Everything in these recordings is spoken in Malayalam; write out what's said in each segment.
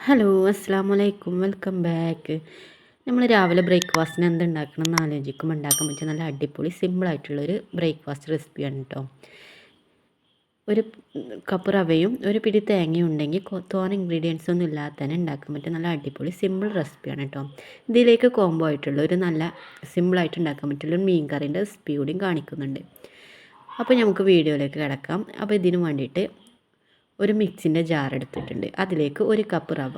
ഹലോ അസ്സാം വലൈക്കും വെൽക്കം ബാക്ക് നമ്മൾ രാവിലെ ബ്രേക്ക്ഫാസ്റ്റിന് എന്തുണ്ടാക്കണം എന്ന് ആലോചിക്കുമ്പോൾ ഉണ്ടാക്കാൻ പറ്റിയ നല്ല അടിപൊളി സിമ്പിളായിട്ടുള്ളൊരു ബ്രേക്ക്ഫാസ്റ്റ് റെസിപ്പിയാണ് കേട്ടോ ഒരു കപ്പ് റവയും ഒരു പിടി തേങ്ങയും ഉണ്ടെങ്കിൽ തോന ഇൻഗ്രീഡിയൻസ് ഒന്നും ഇല്ലാതെ തന്നെ ഉണ്ടാക്കാൻ പറ്റിയ നല്ല അടിപൊളി സിമ്പിൾ റെസിപ്പിയാണ് കേട്ടോ ഇതിലേക്ക് കോംബോ ആയിട്ടുള്ള ഒരു നല്ല സിമ്പിളായിട്ട് ഉണ്ടാക്കാൻ പറ്റുള്ള മീൻ കറീന്റെ റെസിപ്പി കൂടിയും കാണിക്കുന്നുണ്ട്. അപ്പോൾ നമുക്ക് വീഡിയോയിലേക്ക് കിടക്കാം. അപ്പോൾ ഇതിനു വേണ്ടിയിട്ട് ഒരു മിക്സിന്റെ ജാർ എടുത്തിട്ടുണ്ട്. അതിലേക്ക് ഒരു കപ്പ് റവ.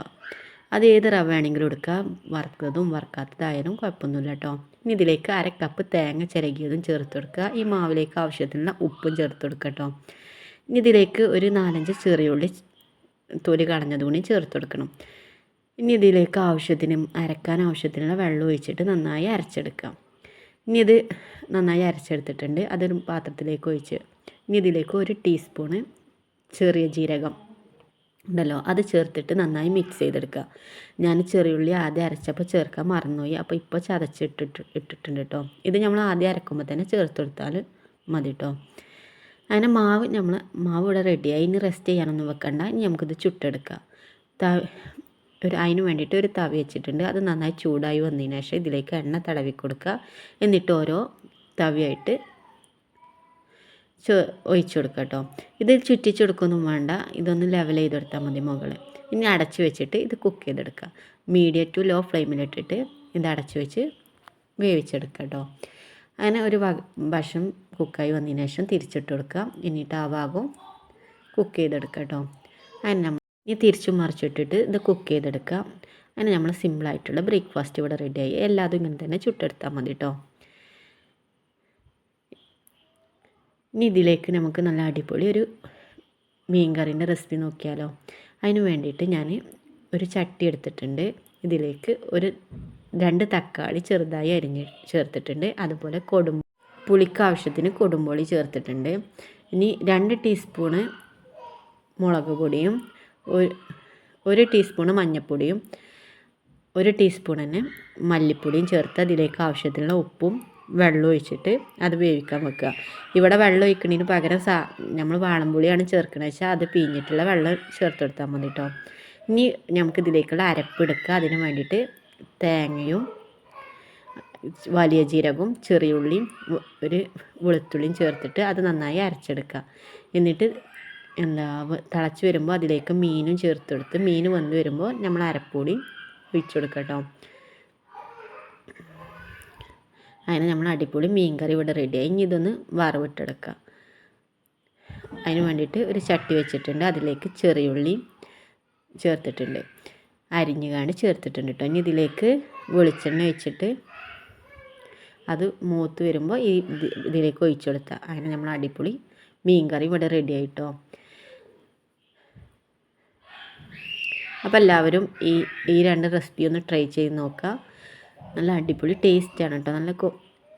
അത് ഏത് റവ ആണെങ്കിലും എടുക്കുക വറുത്തതും വറുക്കാത്തതായാലും കുഴപ്പമൊന്നുമില്ല കേട്ടോ. ഇനി ഇതിലേക്ക് അര കപ്പ് തേങ്ങ ചിരകിയതും ചേർത്ത് കൊടുക്കുക. ഈ മാവിലേക്ക് ആവശ്യത്തിനുള്ള ഉപ്പും ചേർത്ത് കൊടുക്കുക കേട്ടോ. ഇനി ഇതിലേക്ക് ഒരു നാലഞ്ച് ചെറിയുള്ളി തൊലി കളഞ്ഞത് കൂടി ചേർത്ത് കൊടുക്കണം. ഇനി ഇതിലേക്ക് ആവശ്യത്തിന് അരക്കാൻ ആവശ്യത്തിനുള്ള വെള്ളം ഒഴിച്ചിട്ട് നന്നായി അരച്ചെടുക്കാം ഇനി ഇത് നന്നായി അരച്ചെടുത്തിട്ടുണ്ട്. അതൊരു പാത്രത്തിലേക്ക് ഒഴിച്ച് ഇനി ഇതിലേക്ക് ഒരു ടീസ്പൂണ് ചെറിയ ജീരകം ഉണ്ടല്ലോ അത് ചേർത്തിട്ട് നന്നായി മിക്സ് ചെയ്തെടുക്കുക ഞാൻ ചെറിയുള്ളി ആദ്യം അരച്ചപ്പോൾ ചേർക്കാൻ മറന്നുപോയി. അപ്പോൾ ഇപ്പോൾ ചതച്ചിട്ടിട്ട് ഇട്ടിട്ടുണ്ട് കേട്ടോ ഇത് നമ്മൾ ആദ്യം അരക്കുമ്പോൾ തന്നെ ചേർത്ത് കൊടുത്താൽ മതി കേട്ടോ അങ്ങനെ മാവ് നമ്മൾ മാവ് ഇവിടെ റെഡിയായി ഇനി റെസ്റ്റ് ചെയ്യാനൊന്നും വെക്കണ്ട. ഇനി നമുക്കിത് ചുട്ടെടുക്കാം. ത ഒരു അതിന് വേണ്ടിയിട്ട് ഒരു തവി വെച്ചിട്ടുണ്ട്. അത് നന്നായി ചൂടായി വന്നതിന് ശേഷം ഇതിലേക്ക് എണ്ണ തടവി കൊടുക്കുക എന്നിട്ട് ഓരോ തവിയായിട്ട് ഒഴിച്ചു കൊടുക്കുക കേട്ടോ ഇത് ചുറ്റിച്ച് കൊടുക്കൊന്നും വേണ്ട. ഇതൊന്ന് ലെവൽ ചെയ്ത് കൊടുത്താൽ മതി മുകളിൽ ഇനി അടച്ചു വെച്ചിട്ട് ഇത് കുക്ക് ചെയ്തെടുക്കുക. മീഡിയം ടു ലോ ഫ്ലെയിമിലിട്ടിട്ട് ഇത് അടച്ചു വെച്ച് വേവിച്ചെടുക്കുക കേട്ടോ അങ്ങനെ ഒരു ഭക്ഷണം കുക്കായി വന്നതിന് ശേഷം തിരിച്ചിട്ട് കൊടുക്കുക. എന്നിട്ട് ആ ഭാഗവും കുക്ക് ചെയ്തെടുക്കുക കേട്ടോ അതിന് നമ്മൾ ഇനി തിരിച്ചു മറിച്ചിട്ടിട്ട് ഇത് കുക്ക് ചെയ്തെടുക്കുക. അങ്ങനെ നമ്മൾ സിമ്പിളായിട്ടുള്ള ബ്രേക്ക്ഫാസ്റ്റ് ഇവിടെ റെഡിയായി എല്ലാതും ഇങ്ങനെ തന്നെ ചുട്ടെടുത്താൽ മതി കേട്ടോ ഇനി ഇതിലേക്ക് നമുക്ക് നല്ല അടിപൊളി ഒരു മീൻ കറീന്റെ റെസിപ്പി നോക്കിയാലോ. അതിന് വേണ്ടിയിട്ട് ഞാൻ ഒരു ചട്ടി എടുത്തിട്ടുണ്ട്. ഇതിലേക്ക് ഒരു രണ്ട് തക്കാളി ചെറുതായി അരിഞ്ഞ് ചേർത്തിട്ടുണ്ട്. അതുപോലെ കൊടും പുളിക്ക് ആവശ്യത്തിന് കൊടുമ്പൊളി ചേർത്തിട്ടുണ്ട്. ഇനി രണ്ട് ടീസ്പൂണ് മുളക് പൊടിയും ഒരു ടീസ്പൂണ് മഞ്ഞൾപ്പൊടിയും ഒരു ടീസ്പൂൺ തന്നെ മല്ലിപ്പൊടിയും ചേർത്ത് അതിലേക്ക് ആവശ്യത്തിനുള്ള ഉപ്പും വെള്ളം ഒഴിച്ചിട്ട് അത് വേവിക്കാൻ വെക്കുക. ഇവിടെ വെള്ളം ഒഴിക്കുന്നതിന് പകരം സാ നമ്മൾ വാളംപുളിയാണ് ചേർക്കുന്നത്. വെച്ചാൽ അത് പിഴിഞ്ഞിട്ടുള്ള വെള്ളം ചേർത്ത് കൊടുത്താൽ മതി കേട്ടോ. ഇനി നമുക്ക് ഇതിലേക്കുള്ള അരപ്പെടുക്കുക അതിന് വേണ്ടിയിട്ട് തേങ്ങയും വലിയ ജീരകവും ചെറിയുള്ളിയും ഒരു വെളുത്തുള്ളിയും ചേർത്തിട്ട് അത് നന്നായി അരച്ചെടുക്കുക. എന്നിട്ട് എന്താ തിളച്ച് വരുമ്പോൾ അതിലേക്ക് മീനും ചേർത്ത് കൊടുത്ത് മീൻ വന്ന് വരുമ്പോൾ നമ്മൾ അരപ്പൊടി ഒഴിച്ചു കൊടുക്കാം കേട്ടോ. അതിന് നമ്മൾ അടിപൊളി മീൻ കറി ഇവിടെ റെഡിയായി ഇനി ഇതൊന്ന് വറവിട്ടെടുക്കുക അതിന് വേണ്ടിയിട്ട് ഒരു ചട്ടി വെച്ചിട്ടുണ്ട്. അതിലേക്ക് ചെറിയുള്ളി ചേർത്തിട്ടുണ്ട്. അരിഞ്ഞുകാണ്ട് ചേർത്തിട്ടുണ്ട് കേട്ടോ ഇനി ഇതിലേക്ക് വെളിച്ചെണ്ണ ഒഴിച്ചിട്ട് അത് മൂത്ത് വരുമ്പോൾ ഈ ഇതിലേക്ക് ഒഴിച്ചു കൊടുത്താൽ അങ്ങനെ നമ്മൾ അടിപൊളി മീൻ കറി ഇവിടെ റെഡി ആയിട്ടോ അപ്പോൾ എല്ലാവരും ഈ ഈ രണ്ട് റെസിപ്പി ഒന്ന് ട്രൈ ചെയ്ത് നോക്കുക നല്ല അടിപൊളി ടേസ്റ്റാണ് കേട്ടോ നല്ല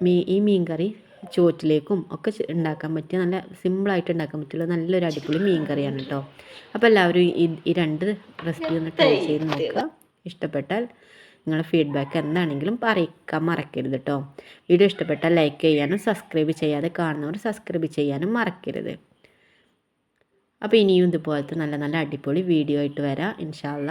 മീ ഈ മീൻ കറി ചോറ്റിലേക്കും ഒക്കെ ഉണ്ടാക്കാൻ പറ്റിയ നല്ല സിമ്പിളായിട്ട് ഉണ്ടാക്കാൻ പറ്റുള്ള നല്ലൊരു അടിപൊളി മീൻ കറിയാണ് കേട്ടോ അപ്പോൾ എല്ലാവരും ഈ രണ്ട് റെസിപ്പി ഒന്ന് ട്രൈ ചെയ്ത് നോക്കുക ഇഷ്ടപ്പെട്ടാൽ നിങ്ങളുടെ ഫീഡ്ബാക്ക് എന്താണെങ്കിലും പറയിക്കാൻ മറക്കരുത് കേട്ടോ വീഡിയോ ഇഷ്ടപ്പെട്ടാൽ ലൈക്ക് ചെയ്യാനും സബ്സ്ക്രൈബ് ചെയ്യാതെ കാണുന്നവർ സബ്സ്ക്രൈബ് ചെയ്യാനും മറക്കരുത്. അപ്പോൾ ഇനിയും ഇതുപോലത്തെ നല്ല നല്ല അടിപൊളി വീഡിയോ ആയിട്ട് വരാം. ഇൻഷാല്ല